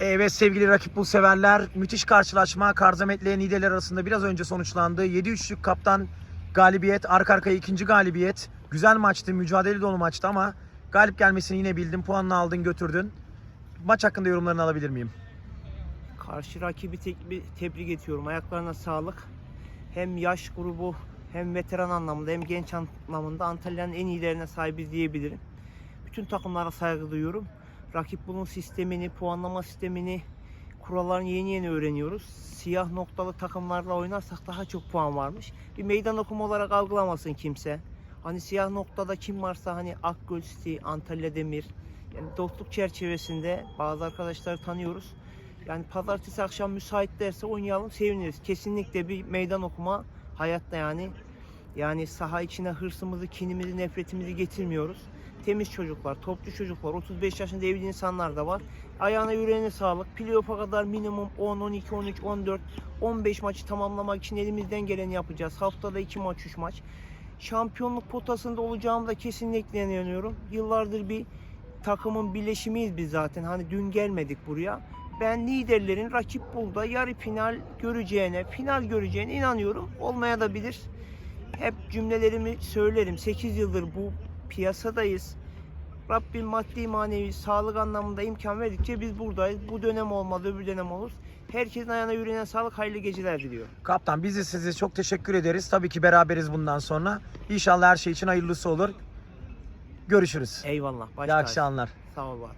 Evet sevgili rakip bul severler. Müthiş karşılaşma Karzamet ile Nideler arasında biraz önce sonuçlandı. 7-3'lük kaptan galibiyet. Arka arkaya ikinci galibiyet. Güzel maçtı. Mücadele dolu maçtı ama galip gelmesini yine bildin. Puanını aldın götürdün. Maç hakkında yorumlarını alabilir miyim? Karşı rakibi tek- tebrik ediyorum. Ayaklarına sağlık. Hem yaş grubu hem veteran anlamında hem genç anlamında Antalya'nın en iyilerine sahibiz diyebilirim. Bütün takımlara saygı duyuyorum. Rakip bunun sistemini, puanlama sistemini, kurallarını yeni yeni öğreniyoruz. Siyah noktalı takımlarla oynarsak daha çok puan varmış. Bir meydan okuma olarak algılamasın kimse. Hani siyah noktada kim varsa hani Akgöl City, Antalya Demir. Yani dostluk çerçevesinde bazı arkadaşları tanıyoruz. Yani pazartesi akşam müsait derse oynayalım seviniriz. Kesinlikle bir meydan okuma hayatta yani. Yani saha içine hırsımızı, kinimizi, nefretimizi getirmiyoruz. Temiz çocuklar, topçu çocuklar, 35 yaşında evli insanlar da var. Ayağına yüreğine sağlık. Playoff'a kadar minimum 10, 12, 13, 14, 15 maçı tamamlamak için elimizden geleni yapacağız. Haftada 2 maç, 3 maç. Şampiyonluk potasında olacağımı da kesinlikle inanıyorum. Yıllardır bir takımın birleşimiyiz biz zaten. Hani dün gelmedik buraya. Ben liderlerin rakip bulda yarı final göreceğine, final göreceğine inanıyorum. Olmaya da bilir. Hep cümlelerimi söylerim. 8 yıldır bu piyasadayız. Rabbim maddi manevi sağlık anlamında imkan verdikçe biz buradayız. Bu dönem olmadı, öbür dönem olur. Herkesin ayağına yüreğine sağlık, hayırlı geceler diliyorum. Kaptan biz de size çok teşekkür ederiz. Tabii ki beraberiz bundan sonra. İnşallah her şey için hayırlısı olur. Görüşürüz. Eyvallah. Baş İyi akşamlar. Sağ ol var.